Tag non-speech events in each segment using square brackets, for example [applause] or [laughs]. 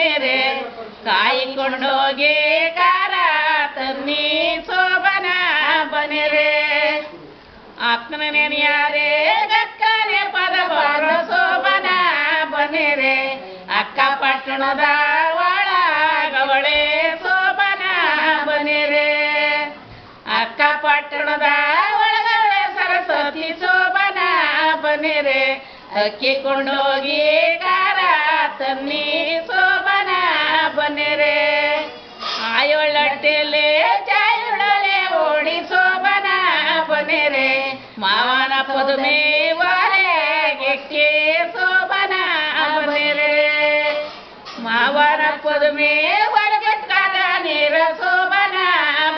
ಬನ್ನಿರೆ ಕಾಯಿಕೊಂಡೋಗೆ ಕಾರ ತನ್ನಿ ಶೋಭನ ಬನೆರೆ. ಆತ್ಮನೇ ಯಾರೇ ಗಕ್ಕನೆ ಪದ ಬರ ಶೋಭನ ಬನೆರೆ. ಅಕ್ಕ ಪಟ್ಟಣದ ಒಳಗವಳೆ ಶೋಭನ ಬನೆರೆ. ಅಕ್ಕ ಪಟ್ಟಣದ ಒಳಗವಳೆ ಸರಸ್ವತಿ ಶೋಭನ ಬನೆರೆ. ಅಕ್ಕಿ ಕೊಂಡೋಗಿ ಕಾರ ತನ್ನಿ ಶೋಭನ ಬನ್ನಿರೆ. ಆಯೊಳ್ಳಟ್ಟೆಲೆ ಚಾಯುಳಲೆ ಓಡಿ ಶೋಭನ ಬನ್ನಿರೆ. ಮಾವನ ಪದುಮೆ ವಾರೆಗೆ ಶೋಭನ ಬನ್ನಿರೆ. ಮಾವನ ಪದುಮೆ ಹೊರಗಟ್ಟಾದ ನೀರ ಶೋಭನ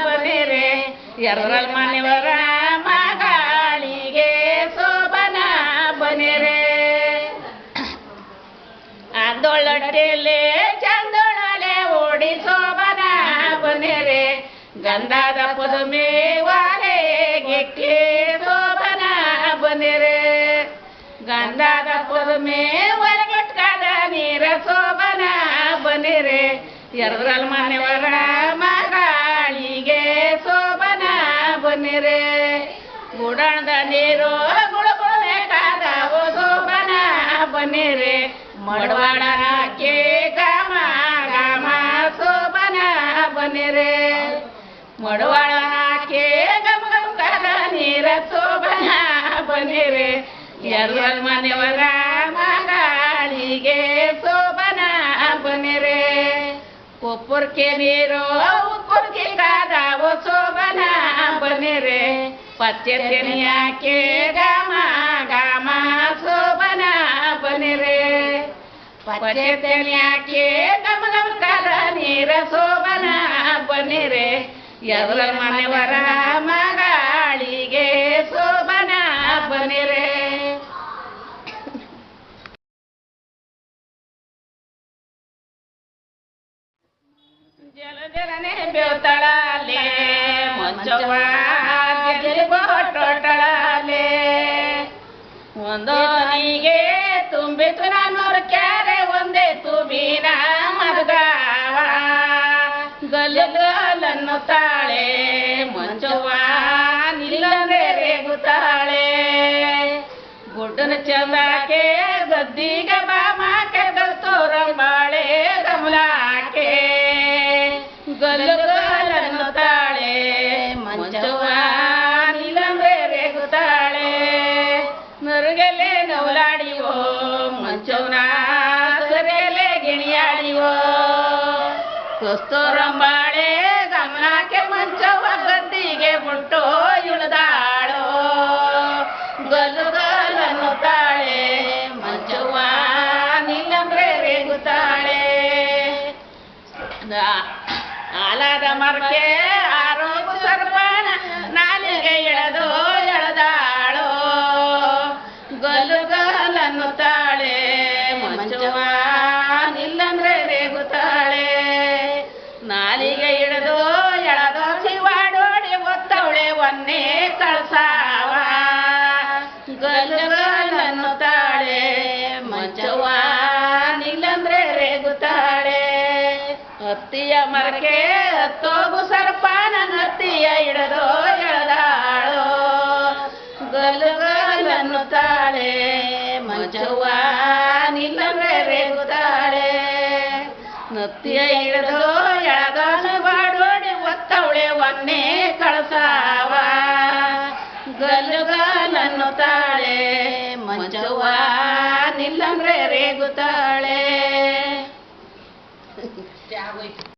ಬನ್ನಿರೆ. ಎರಡಲ್ ಮನೆಯವರ ಮಗಳಿಗೆ ಶೋಭನ ಬನ್ನಿರೆ. [coughs] ಅಂದೊಳ್ಳಟ್ಟೆಲೆ ಗಂಧದ ಪದುಮೆ ಗಿಟ್ಟಿ ಶೋಭನ ಬನ್ನಿರೆ ಗಂಧದ ಪದುಮೆ ಒಳಗಟ್ಟಾದ ನೀರ ಶೋಭನ ಬನ್ನಿರೆ ಎರಡರಲ್ಲಿ ಮನೆಯವರ ಮಗಳಿಗೆ ಶೋಭನ ಬನ್ನಿರೆ ಗುಡಣದ ನೀರು ಗುಳಗುಳಬೇಕಾದವು ಶೋಭನ ಮಡವಾಡ ಮಡವಾಡಕ್ಕೆ ಗಾಮ ಸೋಬನ ಶೋಭನ ಬನ್ನಿರೆ ಮಡವಾಳಕ್ಕೆ ಗಮ ಕದ ನೀರ ಸೋಬನ ಬನ್ನಿರೆ. ಎರಡಲ್ ಮನೆಯವರ ಮಗಳಿಗೆ ಸೋಬನ ಬನ್ನಿರೆ. ಕೊಪ್ಪುರ್ಕೆ ನೀರು, ಉಪ್ಪುರ್ಕೆ ಕಾದಾವು ಸೋಬನ ಬನ್ನಿರೆ. ಪಚ್ಚೆ ತೆನಿಯಾಕೆ ಗಮ ಗಮ ಸೋಬನ ಬನ್ನಿರೆ. ಪಚ್ಚೆ ತೆನಿಯಾಕೆ ಗಮ ಕದ ನೀರ ಸೋಬನ ಬನ್ನಿರೆ. ಎರಡಲ ಮನೆಯವರ ಮಗಳಿಗೆ ಶೋಭನ ಬನಿರೆ ಜಲ ಜಲನೆ ತುಂಬಿತು ನಾನು ಕ್ಯಾರೆ ಒಂದೇ ತುಬಿನ ಗಲ್ಲನ್ನು ತಾಳೆ, ಮಂಚವ್ವ ನಿಲ್ಲಂದ್ರೆ ರೇಗುತ್ತಾಳೆ. ಗುಡ್ಡನ ಚಂದಾಕೆ, ಗದ್ದಿಗೆ ಬಾಮಾಕೆ ಗಲ್ತೋರಂಬಾಳೆ ಗಮಲಾಕೆ. ಗಲ್ಲನ್ನು ತಾಳೆ, ಮಂಚವ್ವ ನಿಲ್ಲಂದ್ರೆ ರೇಗುತ್ತಾಳೆ. ನರುಗೆಲೆ ನವಲಾಡಿವೋ ಮಂಚವ್ನ ಸರೆಲೆ ಗಿಣಿಯಾಡಿವೋ. ಕಸ್ತೂರಂಬಾಳೆ ಗಮನಕ್ಕೆ ಮಂಚವ ಗದ್ದಿಗೆ ಬಿಟ್ಟು ಇಳಿದಾಳೋ. ಗಲ್ಲು ಗಲ್ಲನ್ನು ತಾಳೆ ಮಂಚವ್ವ ನಿಲ್ಲಂದ್ರೆ ರೇಗುತ್ತಾಳೆ ಆಲಾದ ಮರಕ್ಕೆ ನಾಲಿಗೆ ಇಳಿದು ಎಳದೋ ಶಿವಾಡೋಡಿ ಒತ್ತವಳೆ ಒನ್ನೇ ಕಳ್ಸಾವ. ಗಲ್ಲು ಗಲ್ಲನ್ನು ತಾಳೆ, ಮಂಚವ್ವ ನಿಲ್ಲಂದ್ರೆ ರೇಗುತ್ತಾಳೆ. ಹತ್ತಿಯ ಮರಕ್ಕೆ ಹತ್ತೋಗು ಸರ್ಪಾನ ಹತ್ತಿಯ ಇಡದು ಎಳದಾಳು. ಗಲ್ಲು ಗಲ್ಲನ್ನು ತಾಳೆ, ಮಂಚವ್ವ ನಿಲ್ಲಂದ್ರೆ ರೇಗುತ್ತಾಳೆ. ನತ್ತಿಯ ಹಿಡಿದು ಎಳಗಾಲು ಬಾಡೋಡಿ ಒತ್ತವಳೆ ಒನ್ನೇ ಕಳಸಾವ. ಗಲ್ಲುಗಾಲನ್ನು ತಾಳೆ ಮಂಚವ್ವ ನಿಲ್ಲಂದ್ರೆ ರೇಗುತ್ತಾಳೆ [laughs]